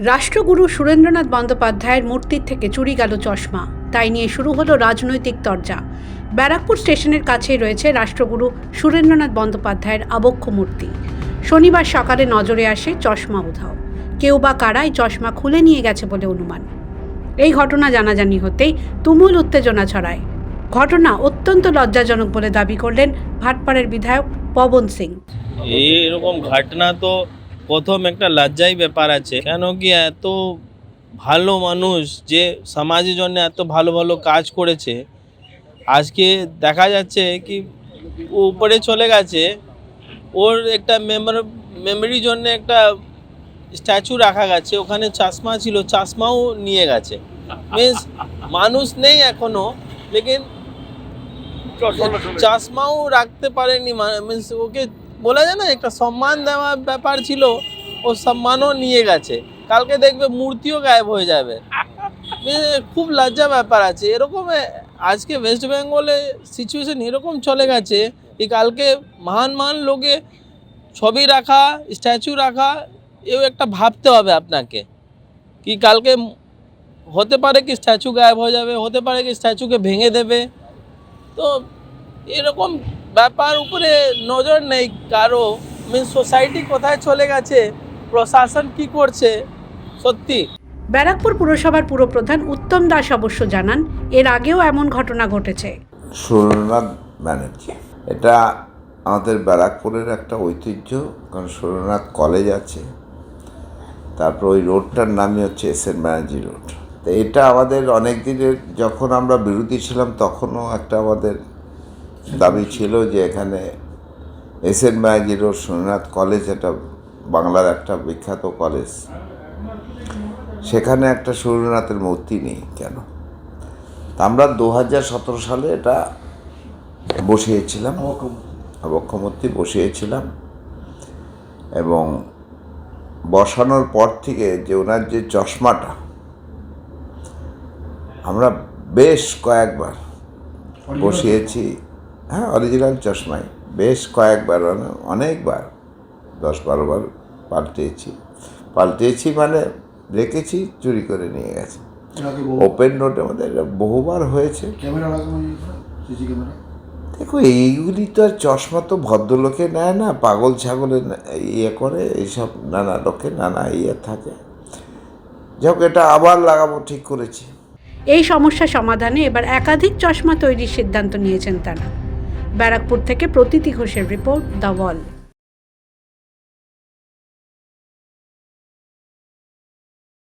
রাষ্ট্রগুরু সুরেন্দ্রনাথ বন্দ্যোপাধ্যায়ের মূর্তির থেকে চুরি গেল চশমা। তাই নিয়ে শুরু হলো রাজনৈতিক তরজা। ব্যারাকপুর স্টেশনের কাছেই রয়েছে রাষ্ট্রগুরু সুরেন্দ্রনাথ বন্দ্যোপাধ্যায়ের আবক্ষ মূর্তি। শনিবার সকালে নজরে আসে চশমা উধাও। কেউ বা কারা এই চশমা খুলে নিয়ে গেছে বলে অনুমান। এই ঘটনা জানাজানি হতেই তুমুল উত্তেজনা ছড়ায়। ঘটনা অত্যন্ত লজ্জাজনক বলে দাবি করলেন ভাটপাড়ের বিধায়ক পবন সিং। এরকম ঘটনা তো প্রথম একটা লজ্জাই ব্যাপার আছে। কেন কি এত ভালো মানুষ যে সমাজের জন্য এত ভালো ভালো কাজ করেছে আজকে দেখা যাচ্ছে কি ও উপরে চলে গেছে ওর একটা মেমোর মেমোরির জন্য একটা স্ট্যাচু রাখা গেছে ওখানে চশমা ছিল চশমাও নিয়ে গেছে। মিন্স মানুষ নেই এখনও লেকিন চশমাও রাখতে পারেনি মিন্স ওকে বলা যায় না, একটা সম্মান দেওয়া ব্যাপার ছিল, ও সম্মানও নিয়ে গেছে। কালকে দেখবে মূর্তিও গায়েব হয়ে যাবে। খুব লজ্জা ব্যাপার আছে। এরকম আজকে ওয়েস্ট বেঙ্গলে সিচুয়েশন এরকম চলে গেছে কি কালকে মহান মহান লোকে ছবি রাখা স্ট্যাচু রাখা, এও একটা ভাবতে হবে আপনাকে। কি কালকে হতে পারে কি স্ট্যাচু গায়েব হয়ে যাবে, হতে পারে কি স্ট্যাচুকে ভেঙে দেবে। তো এরকম ব্যাপার উপরে নজর নেই কারও মিন সোসাইটি কোথায় চলে গেছে প্রশাসন কি করছে সত্যি। ব্যারাকপুর পুরসভার পুরপ্রধান উত্তম দাস অবশ্য জানান এর আগেও এমন ঘটনা ঘটেছে। সুরেন্দ্রনাথ ব্যানার্জি এটা আমাদের ব্যারাকপুরের একটা ঐতিহ্য কারণ সুরনাথ কলেজ আছে তারপর ওই রোডটার নামই হচ্ছে এস এন ব্যানার্জি রোড। তো এটা আমাদের অনেক দিনের যখন আমরা বিরোধী ছিলাম তখনও একটা আমাদের দাবি ছিল যে এখানে S N Banerjee road Surendranath college, এটা বাংলার একটা বিখ্যাত কলেজ। সেখানে একটা সুরেন্দ্রনাথের মূর্তি নেই কেন? আমরা দু হাজার সতেরো সালে এটা বসিয়েছিলাম অবক্ষমূর্তি বসিয়েছিলাম এবং বসানোর পর থেকে যে ওনার যে চশমাটা, আমরা বেশ কয়েকবার বসিয়েছি। হ্যাঁ অরিজিনাল চশমাই। বেশ কয়েকবার মানে অনেকবার দশ বারোবার পাল্টিয়েছি পাল্টিয়েছি মানে রেখেছি চুরি করে নিয়ে গেছে। ওপেন রোডের মধ্যে এটা বহুবার হয়েছে। দেখো এইগুলি তো আর চশমা তো ভদ্রলোকে নেয় না পাগল ছাগলে ইয়ে করে এইসব নানা লোকে নানা ইয়ে থাকে। যাক এটা আবার লাগাবো ঠিক করেছি। এই সমস্যা সমাধানে এবার একাধিক চশমা তৈরির সিদ্ধান্ত নিয়েছেন তারা। ব্যারাকপুর থেকে প্রতীতি ঘোষের রিপোর্ট দ্য ওয়াল।